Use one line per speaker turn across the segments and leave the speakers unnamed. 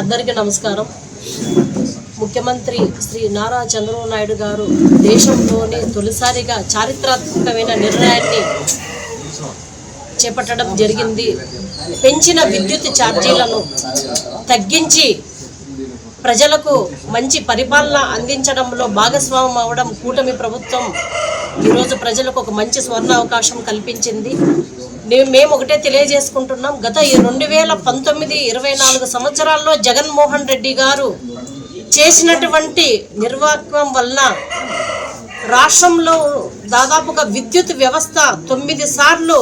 అందరికీ నమస్కారం. ముఖ్యమంత్రి శ్రీ నారా చంద్రబాబు నాయుడు గారు దేశంలోనే తొలిసారిగా చారిత్రాత్మకమైన నిర్ణయాన్ని చేపట్టడం జరిగింది. పెంచిన విద్యుత్ ఛార్జీలను తగ్గించి ప్రజలకు మంచి పరిపాలన అందించడంలో భాగస్వామ్యం అవ్వడం కూటమి ప్రభుత్వం ఈరోజు ప్రజలకు ఒక మంచి స్వర్ణ అవకాశం కల్పించింది. మేము ఒకటే తెలియజేసుకుంటున్నాం. గత ఈ రెండు వేల పంతొమ్మిది ఇరవై నాలుగు సంవత్సరాల్లో జగన్మోహన్ రెడ్డి గారు చేసినటువంటి నిర్వాహకం వలన రాష్ట్రంలో దాదాపుగా విద్యుత్ వ్యవస్థ తొమ్మిది సార్లు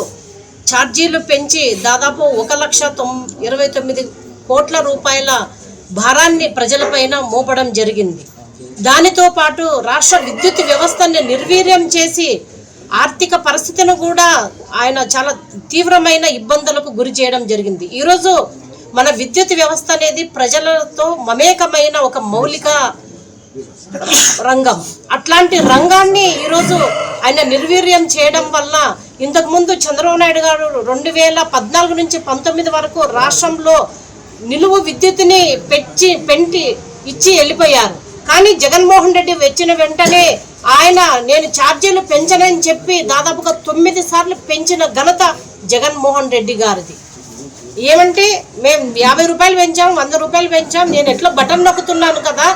ఛార్జీలు పెంచి దాదాపు ఒక లక్ష తొమ్ ఇరవై తొమ్మిది కోట్ల రూపాయల భారాన్ని ప్రజలపైన మోపడం జరిగింది. దానితో పాటు రాష్ట్ర విద్యుత్ వ్యవస్థని నిర్వీర్యం చేసి ఆర్థిక పరిస్థితిని కూడా ఆయన చాలా తీవ్రమైన ఇబ్బందులకు గురి చేయడం జరిగింది. ఈరోజు మన విద్యుత్ వ్యవస్థ అనేది ప్రజలతో మమేకమైన ఒక మౌలిక రంగం. అట్లాంటి రంగాన్ని ఈరోజు ఆయన నిర్వీర్యం చేయడం వల్ల ఇంతకుముందు చంద్రబాబు నాయుడు గారు రెండు వేల పద్నాలుగు నుంచి పంతొమ్మిది వరకు రాష్ట్రంలో నిలువు విద్యుత్ని పెంచి పెంటి ఇచ్చి వెళ్ళిపోయారు. కానీ జగన్మోహన్ రెడ్డి వచ్చిన వెంటనే ఆయన నేను ఛార్జీలు పెంచనని చెప్పి దాదాపుగా తొమ్మిది సార్లు పెంచిన ఘనత జగన్మోహన్ రెడ్డి గారిది. ఏమంటే మేము యాభై రూపాయలు పెంచాం వంద రూపాయలు పెంచాం నేను ఎట్లా బటన్ నొక్కుతున్నాను కదా?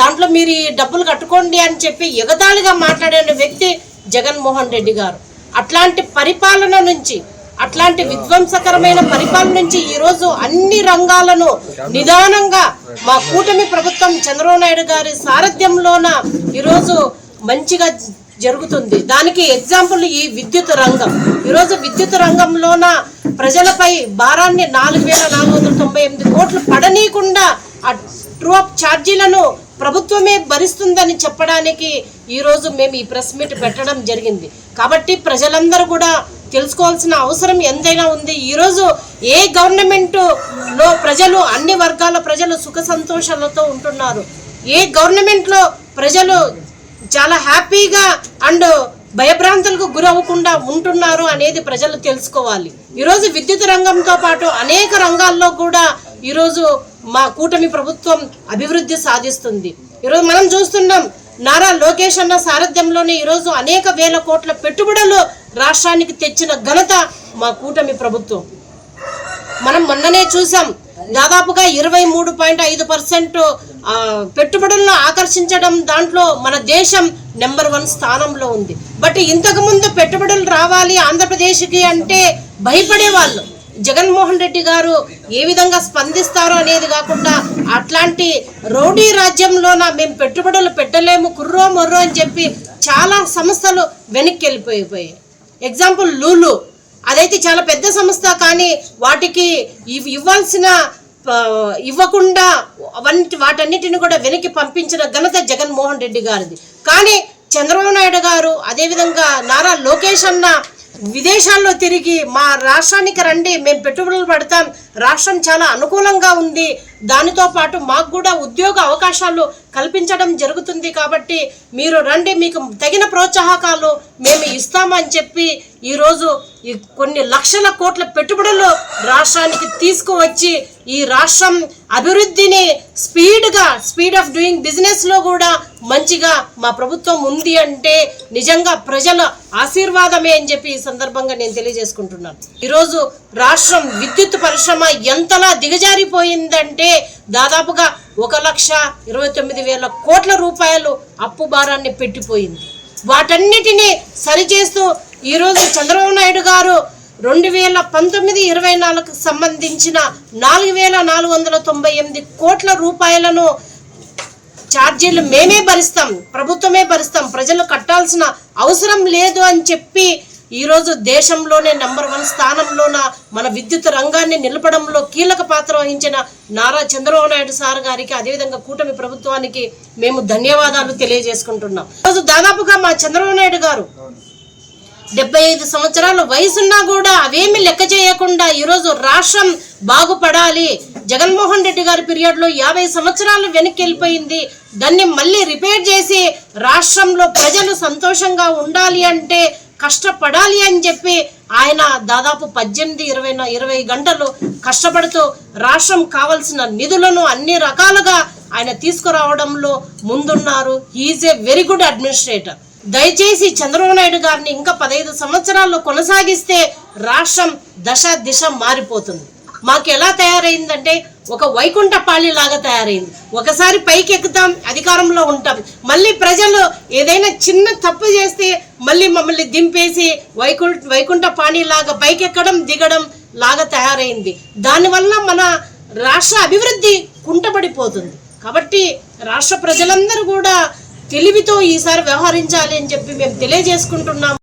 దాంట్లో మీరు ఈ డబ్బులు కట్టుకోండి అని చెప్పి ఎగతాళిగా మాట్లాడిన వ్యక్తి జగన్మోహన్ రెడ్డి గారు. అట్లాంటి పరిపాలన నుంచి అట్లాంటి విధ్వంసకరమైన పరిపాలన నుంచి ఈరోజు అన్ని రంగాలను నిదానంగా మా కూటమి ప్రభుత్వం చంద్రబాబు నాయుడు గారి సారథ్యంలోన ఈరోజు మంచిగా జరుగుతుంది. దానికి ఎగ్జాంపుల్ ఈ విద్యుత్ రంగం. ఈరోజు విద్యుత్ రంగంలోన ప్రజలపై భారాన్ని నాలుగు వేల నాలుగు వందల తొంభై ఎనిమిది కోట్లు పడనీయకుండా ఆ ట్రూఅప్ ఛార్జీలను ప్రభుత్వమే భరిస్తుందని చెప్పడానికి ఈరోజు మేము ఈ ప్రెస్ మీట్ పెట్టడం జరిగింది. కాబట్టి ప్రజలందరూ కూడా తెలుసుకోవాల్సిన అవసరం ఎంతైనా ఉంది. ఈరోజు ఏ గవర్నమెంట్లో ప్రజలు అన్ని వర్గాల ప్రజలు సుఖ సంతోషాలతో ఉంటున్నారు. ఏ గవర్నమెంట్లో ప్రజలు చాలా హ్యాపీగా అండ్ భయభ్రాంతులకు గురవ్వకుండా ఉంటున్నారు అనేది ప్రజలు తెలుసుకోవాలి. ఈరోజు విద్యుత్ రంగంతో పాటు అనేక రంగాల్లో కూడా ఈరోజు మా కూటమి ప్రభుత్వం అభివృద్ధి సాధిస్తుంది. ఈరోజు మనం చూస్తున్నాం నారా లోకేష్ అన్న సారథ్యంలోనే ఈరోజు అనేక వేల కోట్ల పెట్టుబడులు రాష్ట్రానికి తెచ్చిన ఘనత మా కూటమి ప్రభుత్వం. మనం మొన్ననే చూసాం దాదాపుగా ఇరవై మూడు పాయింట్ ఐదు పర్సెంట్ పెట్టుబడులను ఆకర్షించడం దాంట్లో మన దేశం నెంబర్ వన్ స్థానంలో ఉంది. బట్ ఇంతకు ముందు పెట్టుబడులు రావాలి ఆంధ్రప్రదేశ్కి అంటే భయపడేవాళ్ళు. జగన్మోహన్ రెడ్డి గారు ఏ విధంగా స్పందిస్తారో అనేది కాకుండా అట్లాంటి రౌడీ రాజ్యంలోన మేము పెట్టుబడులు పెట్టలేము కుర్రో మొర్రో అని చెప్పి చాలా సంస్థలు వెనక్కి వెళ్ళిపోయిపోయాయి. ఎగ్జాంపుల్ లూలు అదైతే చాలా పెద్ద సంస్థ కానీ వాటికి ఇవ్వాల్సిన ఇవ్వకుండా వంటి వాటన్నిటిని కూడా వెనక్కి పంపించిన ఘనత జగన్మోహన్ రెడ్డి గారిది. కానీ చంద్రబాబు నాయుడు గారు అదేవిధంగా నారా లోకేష్ అన్న విదేశాల్లో తిరిగి మా రాష్ట్రానికి రండి మేము పెట్టుబడులు పెడతాం. రాష్ట్రం చాలా అనుకూలంగా ఉంది. దానితో పాటు మాకు కూడా ఉద్యోగ అవకాశాలు కల్పించడం జరుగుతుంది కాబట్టి మీరు రండి మీకు తగిన ప్రోత్సాహకాలు మేము ఇస్తామని చెప్పి ఈరోజు ఈ కొన్ని లక్షల కోట్ల పెట్టుబడులు రాష్ట్రానికి తీసుకువచ్చి ఈ రాష్ట్రం అభివృద్ధిని స్పీడ్గా స్పీడ్ ఆఫ్ డూయింగ్ బిజినెస్లో కూడా మంచిగా మా ప్రభుత్వం ఉంది అంటే నిజంగా ప్రజల ఆశీర్వాదమే అని చెప్పి ఈ సందర్భంగా నేను తెలియజేసుకుంటున్నాను. ఈరోజు రాష్ట్రం విద్యుత్ పరిశ్రమ ఎంతలా దిగజారిపోయిందంటే దాదాపుగా ఒక లక్ష ఇరవై తొమ్మిది వేల కోట్ల రూపాయలు అప్పు భారాన్ని పెట్టిపోయింది. వాటన్నిటినీ సరిచేస్తూ ఈరోజు చంద్రబాబు నాయుడు గారు రెండు వేల పంతొమ్మిది ఇరవై నాలుగుకు సంబంధించిన నాలుగు వేల నాలుగు వందల తొంభై ఎనిమిది కోట్ల రూపాయలను ఛార్జీలు మేమే భరిస్తాం ప్రభుత్వమే భరిస్తాం ప్రజలు కట్టాల్సిన అవసరం లేదు అని చెప్పి ఈరోజు దేశంలోనే నంబర్ వన్ స్థానంలోన మన విద్యుత్ రంగాన్ని నిలపడంలో కీలక పాత్ర వహించిన నారా చంద్రబాబు నాయుడు సార్ గారికి అదేవిధంగా కూటమి ప్రభుత్వానికి మేము ధన్యవాదాలు తెలియజేసుకుంటున్నాం. ఈరోజు దాదాపుగా మా చంద్రబాబు నాయుడు గారు డెబ్బై ఐదు సంవత్సరాల వయసున్నా కూడా అవేమి లెక్క చేయకుండా ఈరోజు రాష్ట్రం బాగుపడాలి. జగన్మోహన్ రెడ్డి గారి పీరియడ్లో యాభై సంవత్సరాలు వెనక్కి వెళ్ళిపోయింది దాన్ని మళ్ళీ రిపేర్ చేసి రాష్ట్రంలో ప్రజలు సంతోషంగా ఉండాలి అంటే కష్టపడాలి అని చెప్పి ఆయన దాదాపు పద్దెనిమిది ఇరవై ఇరవై గంటలు కష్టపడుతూ రాష్ట్రం కావలసిన నిధులను అన్ని రకాలుగా ఆయన తీసుకురావడంలో ముందున్నారు. Is a very good administrator దయచేసి చంద్రబాబు నాయుడు గారిని ఇంకా పదహైదు సంవత్సరాల్లో కొనసాగిస్తే రాష్ట్రం దశ దిశ మారిపోతుంది. మాకు ఎలా తయారైందంటే ఒక వైకుంఠపాళి లాగా తయారైంది. ఒకసారి పైకి ఎక్కుతాం అధికారంలో ఉంటాం. మళ్ళీ ప్రజలు ఏదైనా చిన్న తప్పు చేస్తే మళ్ళీ మమ్మల్ని దింపేసి వైకుంఠ వైకుంఠపాణి లాగా పైకి ఎక్కడం దిగడం లాగా తయారైంది. దానివల్ల మన రాష్ట్ర అభివృద్ధి కుంటపడిపోతుంది కాబట్టి రాష్ట్ర ప్రజలందరూ కూడా తెలివితో ఈసారి వ్యవహరించాలి అని చెప్పి మేము తెలియజేసుకుంటున్నాము.